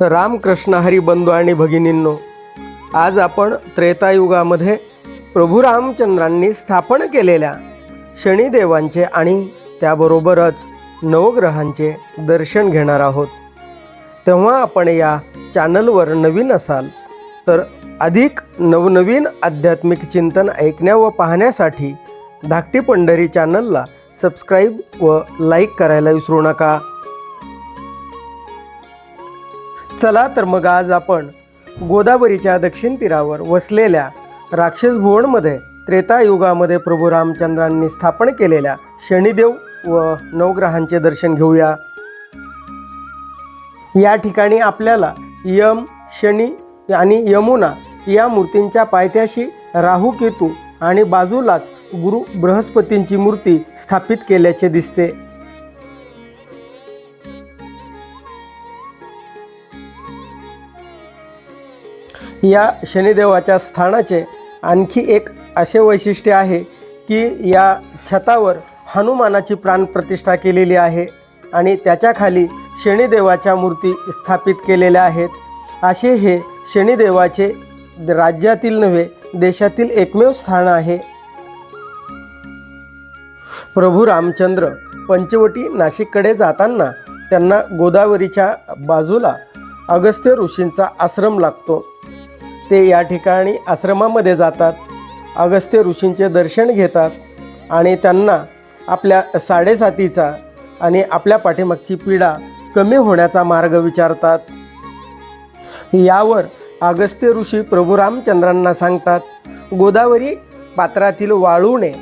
रामकृष्ण हरी बंधू आणि भगिनींनो आज आपण त्रेतायुगामध्ये प्रभू रामचंद्रांनी स्थापन केलेल्या शनिदेवांचे आणि त्याबरोबरच नवग्रहांचे दर्शन घेणार आहोत. तेव्हा आपण या चॅनलवर नवीन असाल तर अधिक नवनवीन आध्यात्मिक चिंतन ऐकण्या व पाहण्यासाठी धाकटी पंढरी चॅनलला सबस्क्राईब व लाईक करायला विसरू नका. चला तर मग आज आपण गोदावरीच्या दक्षिण तीरावर वसलेल्या राक्षस भुवनमध्ये त्रेतायुगामध्ये प्रभू रामचंद्रांनी स्थापन केलेल्या शनिदेव व नवग्रहांचे दर्शन घेऊया. या ठिकाणी आपल्याला यम शनी आणि यमुना या मूर्तींच्या पायथ्याशी राहू केतू आणि बाजूलाच गुरु बृहस्पतींची मूर्ती स्थापित केल्याचे दिसते. या शनिदेवाच्या स्थानाचे आणखी एक असे वैशिष्ट्य आहे की या छतावर हनुमानाची प्राणप्रतिष्ठा केलेली आहे आणि त्याच्याखाली शनिदेवाच्या मूर्ती स्थापित केलेल्या आहेत. असे हे शनिदेवाचे राज्यातील नव्हे देशातील एकमेव स्थान आहे. प्रभू रामचंद्र पंचवटी नाशिककडे जाताना त्यांना गोदावरीच्या बाजूला अगस्त्य ऋषींचा आश्रम लागतो. ते या ठिकाणी आश्रमामध्ये जातात. अगस्त्य ऋषींचे दर्शन घेतात आणि त्यांना आपल्या साडेसातीचा आणि आपल्या पाठीमागची पीडा कमी होण्याचा मार्ग विचारतात. यावर अगस्त्य ऋषी प्रभू रामचंद्रांना सांगतात गोदावरी पात्रातील वाळूने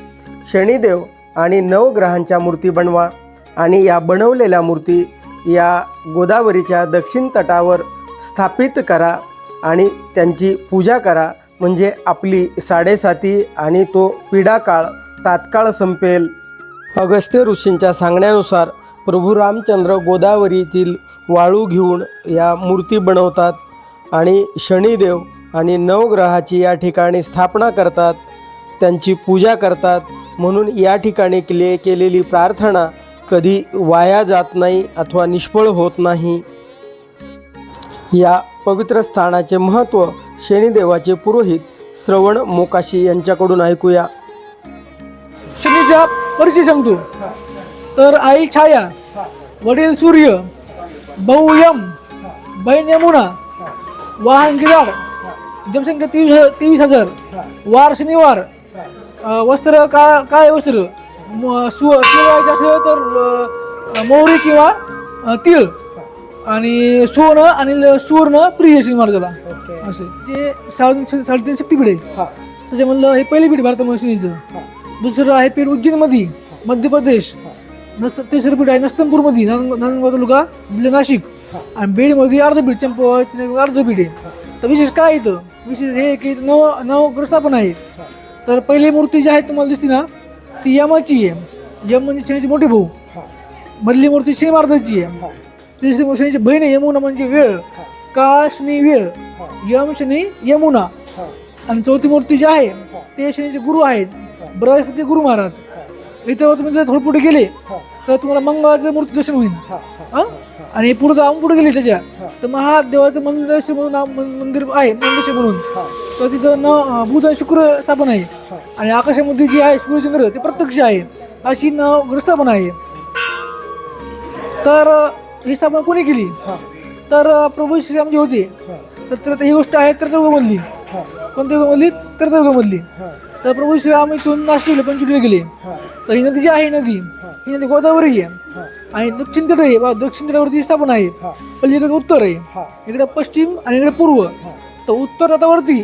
शनिदेव आणि नवग्रहांच्या मूर्ती बनवा आणि या बनवलेल्या मूर्ती या गोदावरीच्या दक्षिण तटावर स्थापित करा. आणि त्यांची पूजा करा. म्हणजे आपली साडेसाती आणि तो पिढाकाळ तात्काळ संपेल. अगस्त्य ऋषींच्या सांगण्यानुसार प्रभू रामचंद्र गोदावरीतील वाळू घेऊन या मूर्ती बनवतात आणि शनिदेव आणि नवग्रहाची या ठिकाणी स्थापना करतात. त्यांची पूजा करतात. म्हणून या ठिकाणी केले केलेली प्रार्थना कधी वाया जात नाही अथवा निष्फळ होत नाही. या पवित्र स्थानाचे महत्त्व शनिदेवाचे पुरोहित श्रवण मोकाशी यांच्याकडून ऐकूया. शनीचा परिचय सांगतो. तर आई छाया वडील सूर्य भाऊ यम बहीण यमुना वाहन गिराड जनसंख्या तेवीस तेवीस हजार वार शनिवार वस्त्र का काय वस्त्र म- सु असेल तर मोहरी किंवा तीळ. आणि सुवर्ण आणि ल- सुवर्ण प्रिय शनिवार त्याला. असे. जे साडेतीन साडेतीन शक्तीपीठ आहे. त्याच्यामधलं हे पहिली पीठ भारतामध्ये शनीचं दुसरं आहे पीठ उज्जैनमध्ये मध्य प्रदेश. नस तिसरं पीठ आहे नस्तनपूरमध्ये नांदगाव तालुका जिल्हा नाशिक आणि बीडमध्ये अर्धपीठ चंपवत अर्धपीठ आहे. तर विशेष काय इथं? विशेष हे की नव नवग्रस्थापन आहे. तर पहिली मूर्ती जी आहे तुम्हाला दिसते ना ती यमाची आहे. यम म्हणजे शनीची मोठी भाऊ. मधली मूर्ती शनी महाराजांची आहे. मूर्ती शनीची बहीण यमुना म्हणजे वेळ. का शनी वेळ. यम शनी यमुना. आणि चौथी मूर्ती जी आहे ते शनीचे गुरु आहेत. बृहस्पती गुरु महाराज. इथं तुम्ही जर थोडं पुढे गेले तर तुम्हाला मंगळाचं मूर्ती दर्शन होईल. हं? आणि पुढे जाऊन पुढे गेले त्याच्या. तर महादेवाचं मंदिर म्हणून मंदिर आहे मंदिर म्हणून. तर तिथं न बुध शुक्र स्थापन आहे. आणि आकाशामध्ये जी आहे सूर्यचंद्र ते प्रत्यक्ष आहे. अशी न स्थापना आहे. तर ही स्थापना कोणी केली? तर प्रभू श्रीराम जे होते. तर तर ही गोष्ट आहे त्रेतायुगामधली कोणत्या युगामधली त्रेतायुगामधली तर प्रभू श्रीराम इथून नाशिकला पंचवटीला गेले. तर ही नदी जी आहे नदी ही. नदी गोदावरी आहे. आणि दक्षिण तट आहे. दक्षिण तटावरती स्थापना आहे. पलीकडे उत्तर आहे. इकडे पश्चिम आणि इकडे पूर्व. तर उत्तर तटावरती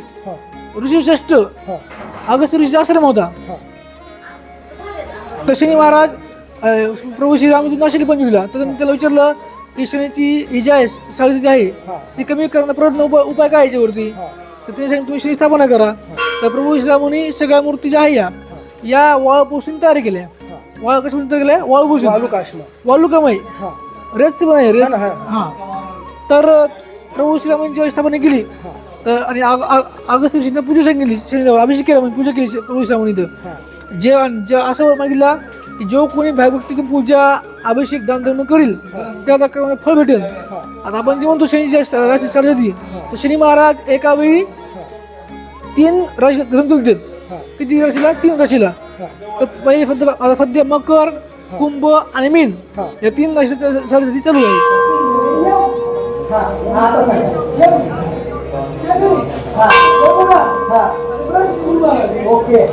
ऋषीश्रेष्ठ अगस्त ऋषीचा आश्रम होता. तर शनी महाराज प्रभू इथून नाशिकला पंचवटीला तर त्याला विचारलं की शनीची ही जी आहे साडेसाती आहे ती कमी करण्याचा प्रयत्न उपाय उपाय काय आहे याच्यावरती? तर त्यांनी सांगितलं तुम्ही शनी स्थापना करा. तर प्रभू श्रीरामांनी सगळ्या मूर्ती ज्या आहे या या वाळूपासून तयार केल्या. वाळ कशापासून तयार केल्या? वाळूपासून. वालुकामय रेतच पण आहे रेत हा तर प्रभू श्रीरामांची जेव्हा स्थापना केली तर आणि अगस्त ऋषींना पूजा सांगितली शनिदेव अभिषेक केला म्हणजे पूजा केली प्रभू श्रीरामांनी इथं. जे जे असं मागितला की जो कोणी भयभक्ती पूजा अभिषेक दानधर्म करील त्याला काय फळ भेटेल. आता आपण जे म्हणतो शनी राशी शर्यती तर शनी महाराज एका वेळी तीन राशी धरून देत. किती राशीला? तीन राशीला. तर पहिले फद्य फद्य सध्या मकर कुंभ आणि मीन या तीन राशी शर्यती चालू आहे. ओके.